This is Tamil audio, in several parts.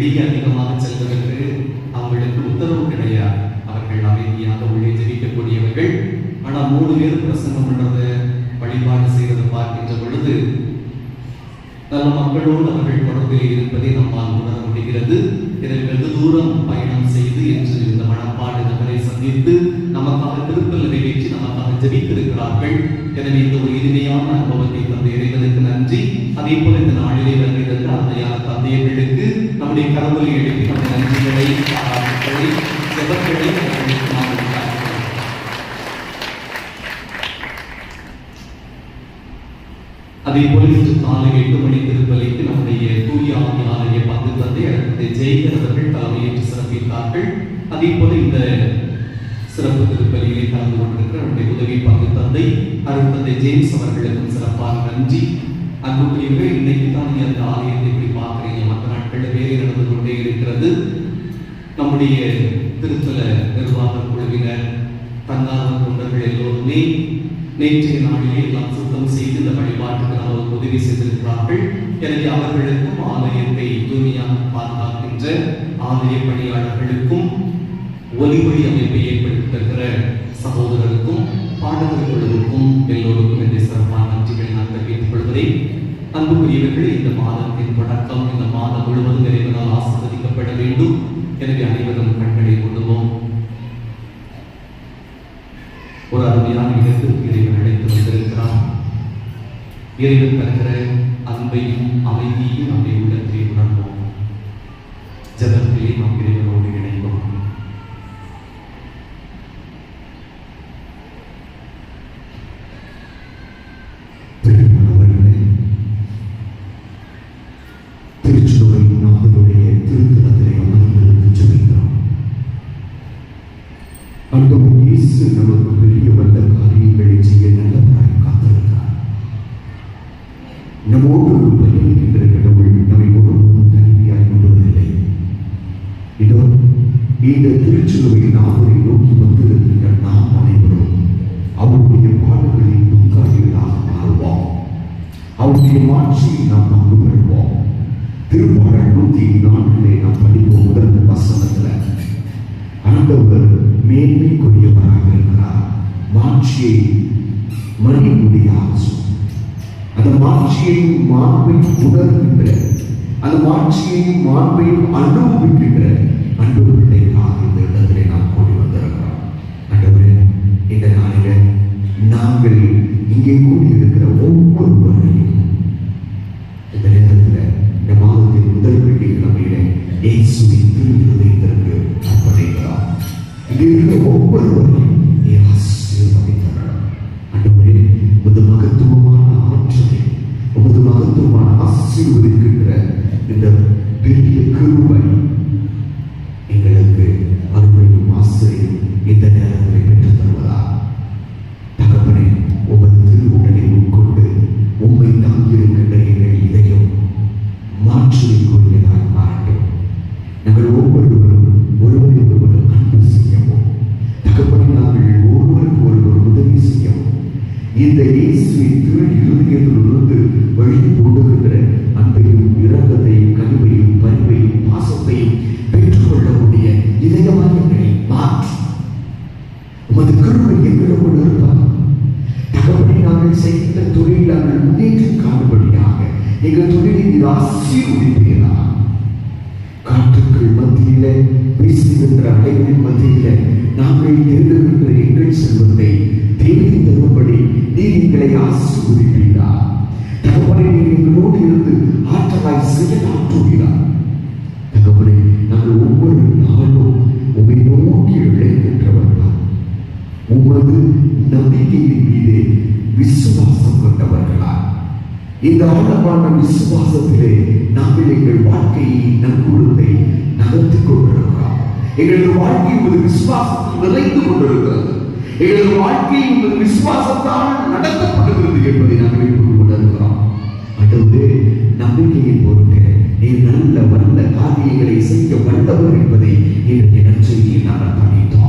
வெளியே அதிகமாக செல்வதற்கு அவர்களுக்கு உத்தரவு கிடையாது. அவர்கள் அமைதியாக உள்ளே ஜெபிக்கக்கூடியவர்கள். ஆனால் மூணு பேர் பிரசங்கம் பண்றது வழிபாடு செய்வது பார்க்கின்ற பொழுது நல்ல மக்களோடு அவர்கள் தொடர்பில் இருப்பதை நம்மால் உணர முடிகிறது. எனவே வெகு தூரம் பயணம் செய்து என்று இந்த மனப்பாடு நபரை சந்தித்து நமக்காக திருப்பல் நிறைவேற்றி நமக்காக ஜெபித்திருக்கிறார்கள். எனவே இந்த ஒரு இனிமையான அனுபவத்தை தந்த இறைவனுக்கு நன்றி. அதே போல இந்த நாளிலே வருகிறது அன்னையான தந்தையர்களுக்கு நம்முடைய கடவுளை எழுப்பி நம்முடைய நன்றிகளை பாராட்டுகளை ஜெபங்களை அதே போல இன்று காலை எட்டு மணி திருப்பலிக்கு நம்முடைய தூய ஆவியாலய பங்கு தந்தை அடுத்து ஜெயிகர் அவர்கள் தலைமையேற்று சிறப்பித்தார்கள். அதே போல இந்த சிறப்பு திருப்பலியிலே கலந்து கொண்டிருக்கிற நம்முடைய உதவி பங்கு தந்தை அருட்தந்தை ஜேம்ஸ் அவர்களுக்கும் சிறப்பாக நன்றி. அன்புக்குரியவர்கள் இன்னைக்கு தான் நீங்க அந்த ஆலயத்தை இப்படி பார்க்க நம்முடைய திருத்தல நிர்வாக குழுவினர் தன்னார்வ தொண்டர்கள் எல்லோருமே நேற்றைய நாளிலே எல்லாம் சுத்தம் செய்து இந்த வழிபாட்டுக்கு நமக்கு உதவி செய்திருக்கிறார்கள். எனவே அவர்களுக்கும் ஆலயத்தை தூய்மையாக பாதுகாக்கின்ற ஆலய பணியாளர்களுக்கும் ஒலிவழி அமைப்பை ஏற்படுத்துகிற சகோதரருக்கும் பாடகர் குழுவுக்கும் எல்லோருக்கும் இந்த சிறப்பான நன்றிகளை நான் தெரிவித்துக் கொள்கிறேன். அன்புக்குரியவர்கள் இந்த மாதத்தின் தொடக்கம் இந்த மாதம் முழுவதும் இறைவனால் ஆசீர்வதிக்கப்பட வேண்டும். எனவே அனைவரும் கண்களை கொள்ளுவோம். ஒரு அருமையான இடத்திற்கு இறைவன் அழைத்து வந்திருக்கிறான். இறைவன் தருகிற அன்பையும் அமைதியையும் நம்முடைய இந்த திருச்சிலுவை நாதரை நோக்கி வந்திருக்கிற நாம் அனைவரும் அவருடைய பாடல்களின் பங்காளிகளாக மாறுவோம் அவருடைய மாட்சியை நாம் பங்கு பெறுவோம் திருப்பாடல் நூத்தி நான்கிலே நாம் படிப்போம் முதல் வசனத்துல. ஆண்டவர் மேன்மைக்குரியவராக இருக்கிறார். மாட்சியை மறியக்கூடிய முடியாது அந்த மாட்சியையும் மாண்பையும் உணர்கின்ற அந்த மாட்சியையும் மாண்பையும் அனுபவிக்கின்ற அன்பு ஆழமான விசுவாசத்திலே நாங்கள் எங்கள் வாழ்க்கையை நற்குழுத்தை நகர்த்திக் கொண்டிருக்கிறோம். எங்களது வாழ்க்கை உமது விசுவாசத்தில் நிறைந்து கொண்டிருக்கிறது. எங்களது வாழ்க்கை உமது விசுவாசத்தால் நடத்தப்படுகிறது என்பதை நாங்கள் இப்போது கொண்டிருக்கிறோம். அடுத்து நம்பிக்கையின் பொருட்டு நீ நல்ல வந்த காரியங்களை செய்ய வந்தவர் என்பதை இன்றைய நற்செய்தியில் நாங்கள் படித்தோம்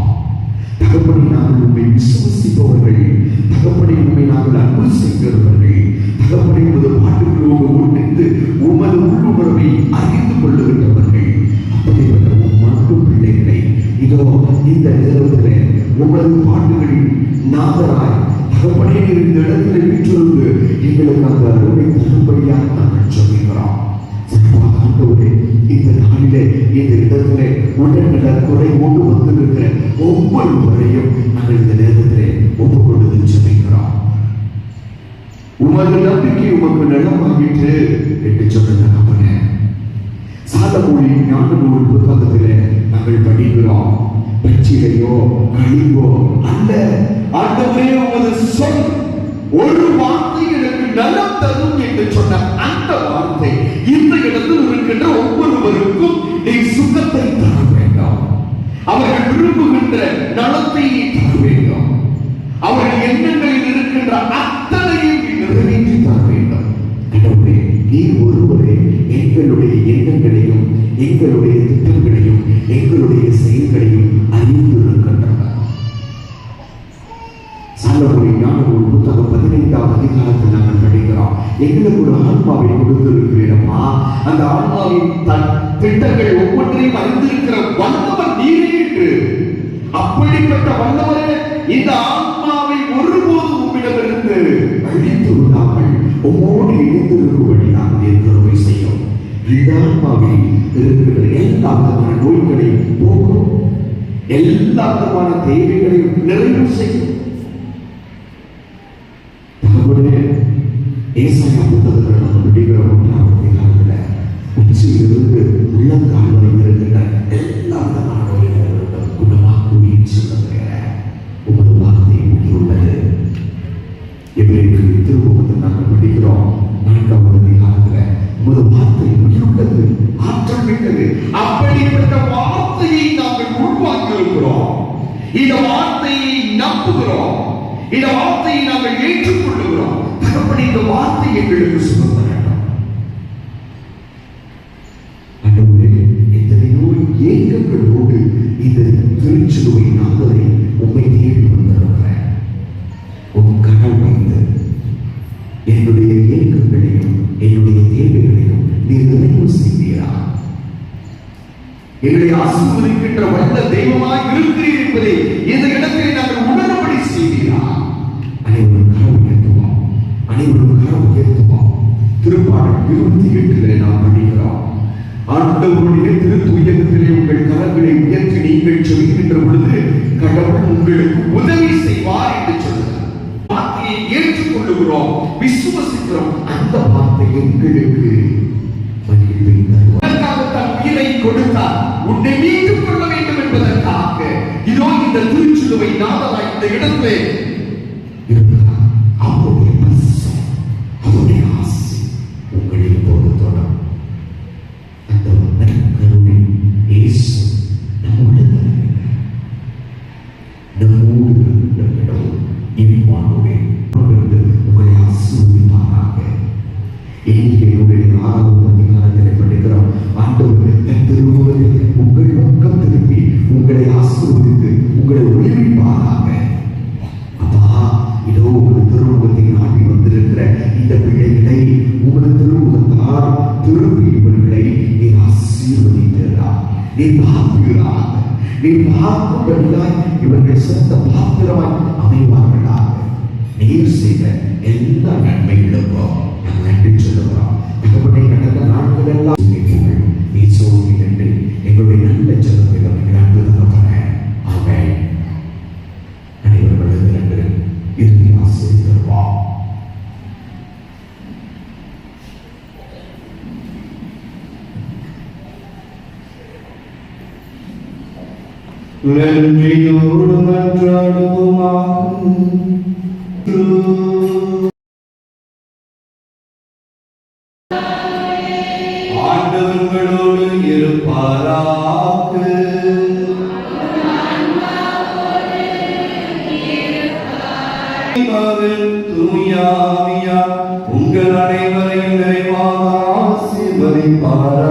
தகப்பனை நாங்கள் உண்மை விசுவசிப்பவர்கள் தகப்பனை உண்மை நாங்கள் அன்பு செய்கிறவர்கள் தகப்பனை உமது பாட்டுகளோடு ஒன்றித்து உமது உள்ளுணர்வை அறிந்து கொள்ளுகின்றவர்கள் அப்படிப்பட்ட மாட்டு பிள்ளைகளை இதோ இந்த நேரத்தில் உமது பாட்டுகளின் நாதராய் தகப்பனே இந்த இடத்துல வீட்டிலிருந்து எங்களுக்கு அந்த அருமை தகும்படியாக நாங்கள் சொல்கிறோம் இந்த நாளிலே இந்த இடத்திலே உடல்நல குறைவோடு வந்திருக்கிற ஒவ்வொருவரையும் நாங்கள் இந்த நேரத்திலே ஒப்புக்கொண்டு கொடுத்து ஜெபிக்கிறோம். உமது நம்பிக்கை உமக்கு நலமாகிட்டு என்று சொன்ன தகப்பனே சாலமொழி ஞான நூல் புத்தகத்திலே நாங்கள் படிக்கிறோம். பச்சிலையோ கழிவோ அல்ல. ஆண்டவரே உமது சொல் ஒரு வார்த்தை எனக்கு நலம் தரும் என்று சொன்ன அந்த வார்த்தை இந்த இடத்தில் இருக்கின்ற ஒவ்வொருவருக்கும் நீ சுகத்தை தர வேண்டாம். அவர்கள் விரும்புகின்ற நலத்தை நீ தர வேண்டும். அவர்கள் எண்ணங்களில் இருக்கின்ற அத்தனையும் நீ நிறைவேற்றி தர வேண்டும். கடவுளே நீ ஒருவரே எங்களுடைய எண்ணங்களையும் எங்களுடைய திட்டங்களையும் எங்களுடைய பதினைந்தாம் நாங்கள் படிக்கிறோம். எங்களுக்கு ஒரு ஆன்மாவை கொடுத்திருக்கிறீரம்மா அந்த ஆன்மாவின் தன் திட்டங்கள் ஒவ்வொன்றையும் அறிந்திருக்கிற வல்லவர் நீரே என்று. அப்படிப்பட்ட வல்லவரே இந்த ஆன்மாவை ஒருபோதும் உம்மிடமிருந்து அழித்து விடாமல் உம்மோடு இணைந்திருக்கும்படி நாங்கள் ஏற்கனவே செய்யும்? இந்த ஆன்மாவில் இருக்கிற எல்லா விதமான நோய்களையும் போக்கும் எல்லா விதமான தேவைகளையும் நிறைவு செய்யும். ஏசாயா புத்தகத்தில் நம்ம விடுகிற ஒன்றாம் அதிகாரத்தில் உச்சியிலிருந்து உள்ளங்கால் வரை இருக்கின்ற எல்லா விதமான நோய்களும் குணமாக்குவின்னு சொல்லுகிற உமது வார்த்தை உள்ளது எபிரேயருக்கு திருமுகத்தில் நாங்கள் படிக்கிறோம் நான்காவது அதிகாரத்தில் உமது வார்த்தை உயிருள்ளது ஆற்றல் மிக்கது அப்படிப்பட்ட வார்த்தையை நாங்கள் உள்வாங்கி இருக்கிறோம் இந்த வார்த்தையை நம்புகிறோம். இந்த வார்த்தையை நாங்கள் ஏற்றுக்கொள்ளுகிறோம். தகப்படி இந்த வார்த்தை எங்களுக்கு சுமந்த எத்தனையோ ஏக்கங்களோடு இந்த திருச்சிலுவை நாதரை உண்மை தேடி வந்திருக்கிறேன் உன் கனவு வைத்து என்னுடைய ஏக்கங்களையும் என்னுடைய தேவைகளையும் நீ நிறைவு செய்வீரா. எங்களை ஆசீர்வதிக்கின்ற வந்த தெய்வமாய் இருக்கிறீர் என்பதை இந்த இடத்தில் நாங்கள் ஆண்டவருடைய திருத்துயரத்திலே உங்கள் கரங்களை உயர்த்தி நீங்கள் சொல்கின்ற பொழுது கடவுள் உங்களுக்கு உதவி செய்வார் என்று சொல்லுகிறார். வார்த்தையை ஏற்றுக்கொள்ளுகிறோம் விசுவசிக்கிறோம். அந்த வார்த்தை எங்களுக்கு உயிரை கொடுத்தார். உன்னை மீட்டுக் கொள்ள வேண்டும் என்பதற்காக. இதோ இந்த திருச்சிலுவை நாதலாய் இந்த இடத்திலே இவர்களை நீ ஆசீர்வதிக்கிறார் நீ பார்க்கிறார் நீ பார்க்கும்படியாய் இவர்கள் சிறந்த பாத்திரமாய் அமைவார்களாக. நீர் செய்த எல்லா நன்மைகளுக்கும் நாம் நன்றி சொல்லுகிறோம். தகவலை கடந்த நாட்கள் எல்லாம் நன்றியோடு மன்றாடுவோமாக. ஆண்டவர்களோடு இருப்பாராக. தூயாவியா உங்கள் அனைவரையும் நிறைவாக ஆசீர்வதிப்பாராக.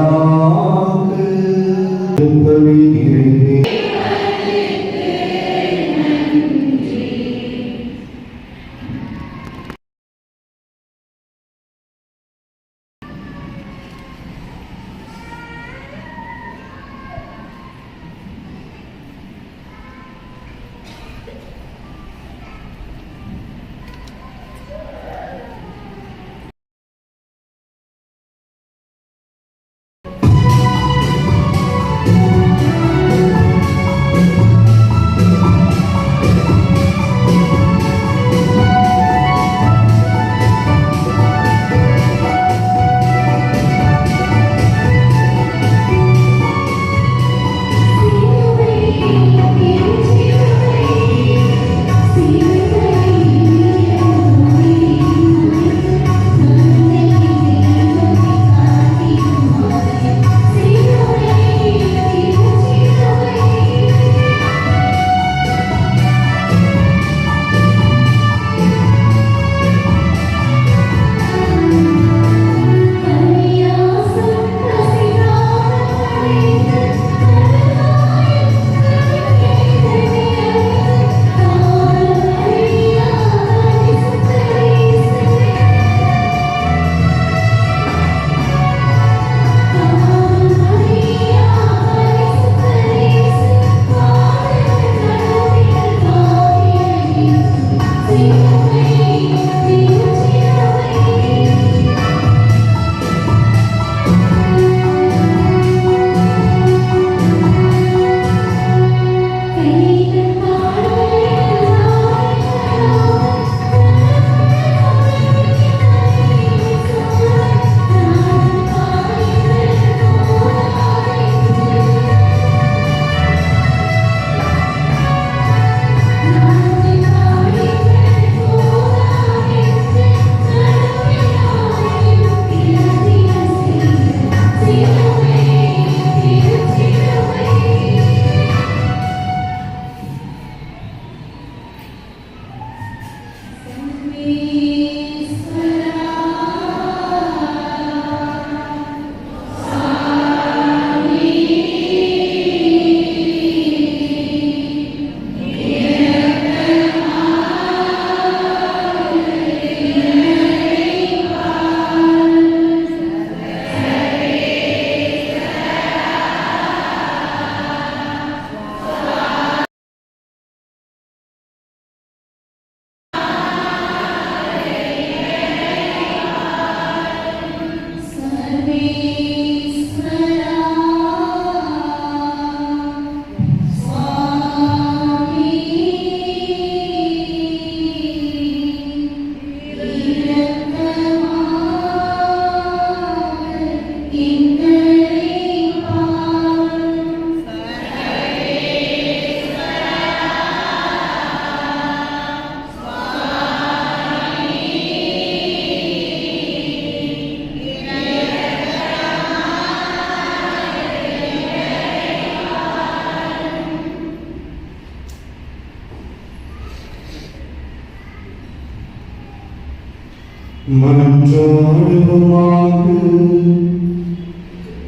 மன்றாடுவோமாக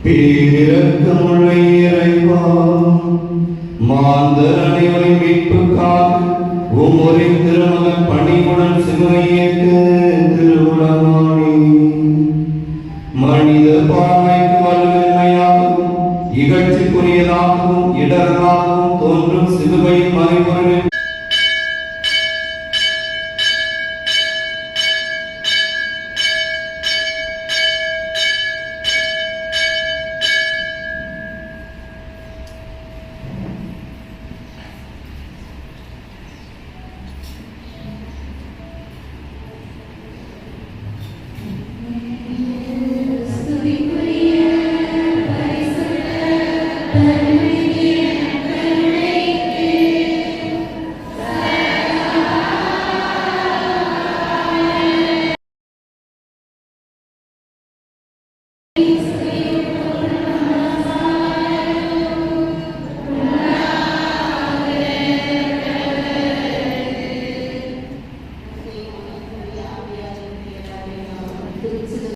பேரக்கமுள்ள இறைவா. மாந்தர் அனைவரின் மீட்புக்காக உம்முறை திருமகன் பணிவுடன் சிவனையேற்க திருவுடமானி மனித பார்வைக்கு வலுவின்மையாகவும் இகழ்ச்சிக்குரியதாகவும் இடராகவும்